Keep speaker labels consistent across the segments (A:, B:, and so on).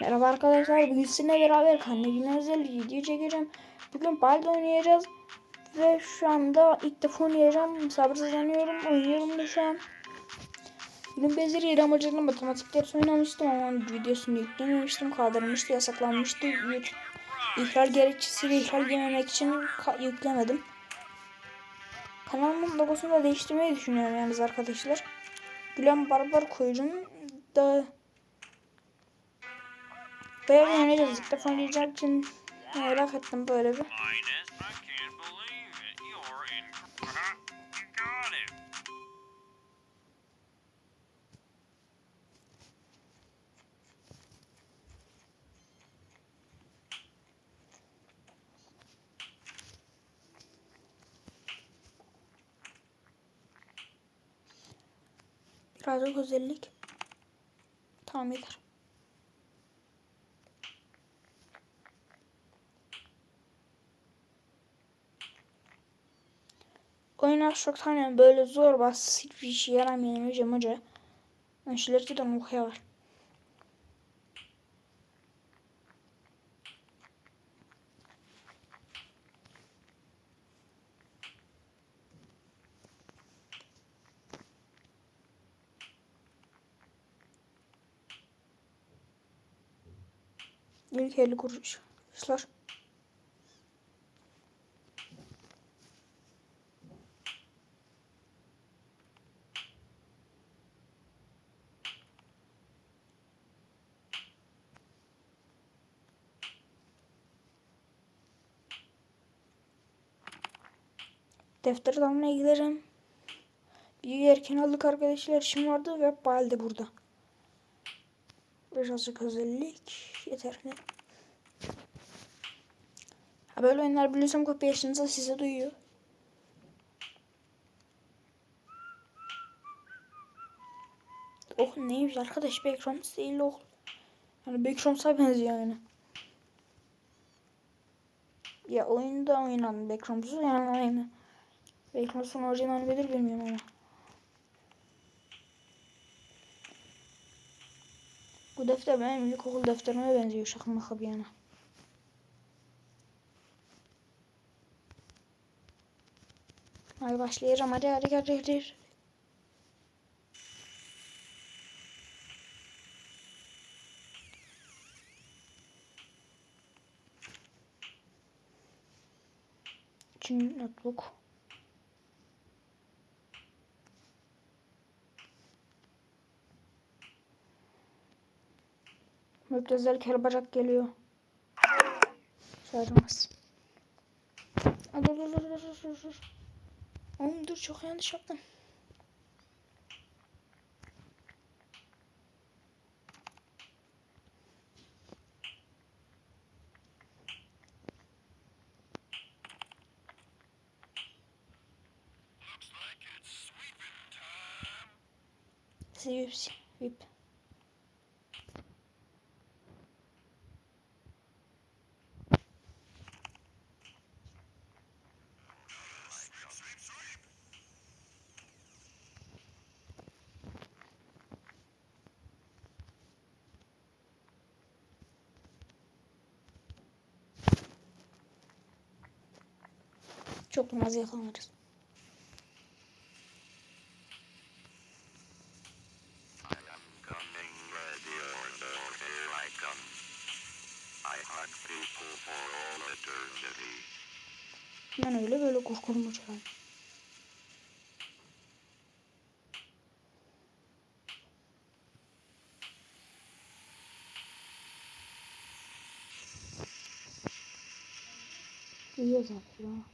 A: Merhaba arkadaşlar. Bugün sizinle beraber kendime özel video çekeceğim. Bugün Baldi oynayacağız. Ve şu anda ilk defa oynayacağım. Sabırsızlanıyorum. Oynuyorum da şu an. Bugün Bezir yeri amacıyla matematik dersi oynamıştım ama videosunu yüklememiştim. Kaldırılmıştı, yasaklanmıştı. İhlal gerekçesiyle ihlal yememek için yüklemedim. Kanalımın logosunu da değiştirmeyi düşünüyorum yalnız arkadaşlar. Gülen Barbar koyacağım da Böyle oynayacağız. İlk defa oynayacağım için merak ettim böyle bir. Birazcık özellik. Tamam yeter. Oyunlar çok tane böyle zor basit hiçbir işe yaramayan hocam hoca. Ben şeyleri de okuya var. İlk 50 kuruşlar. Defter almaya giderim. Bir erken aldık arkadaşlar. işim vardı ve balde burada. Birazcık özellik yeterli. Ha böyle oyunlar biliyorsam kopya yaşınıza size duyuyor. Oh neymiş arkadaş Backrooms değil oh. Yani Backrooms'a benziyor yani. Ya oyunda oynadım Backrooms'u yani aynı. Backrooms'un orijinali nedir bilmiyorum ama. Bu defter benim ilkokul defterime benziyor şaka maka bir yana. Hadi başlayacağım hadi hadi hadi hadi. Üçüncü notebook. Müptezel kelbacak geliyor. Aa, Dur. Oğlum dur çok yanlış yaptım. Sweep, sweep.
B: For all eternity.
A: Ben öyle böyle korkurum hocam. İyi zaten ya.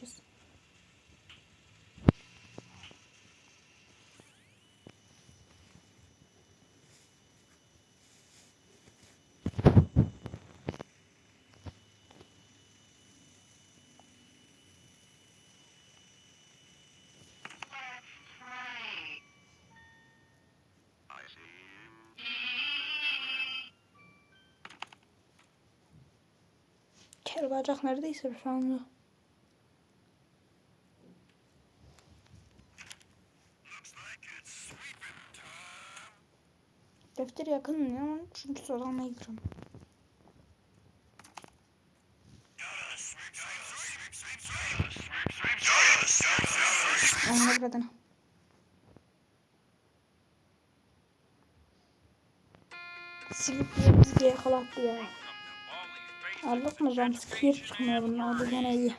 C: You.
A: Kel bacak neredeyse şu anda. Defter yakın ya çünkü soranla yıkırım. Onu buradan. Silip bizi yakalattı ya. Mı jumpscare çıkmıyor bunlar bu gene iyi.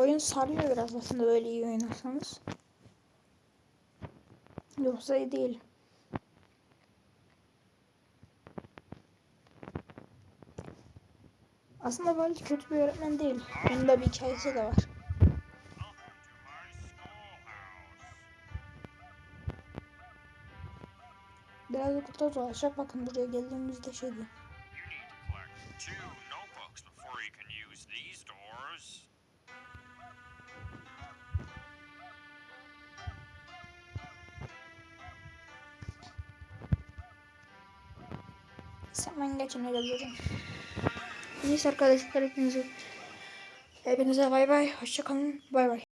A: Oyun sarıyor biraz aslında böyle iyi oynarsanız. Yoksa iyi değil. Aslında Valdi kötü bir öğretmen değil. Onun da bir hikayesi de var. Biraz okulda dolaşacak. Bakın buraya geldiğimizde şey diyor. Hemen geçin durun. Neyse arkadaşlar hepinize hepinize bay bay. Hoşçakalın. Bay bay.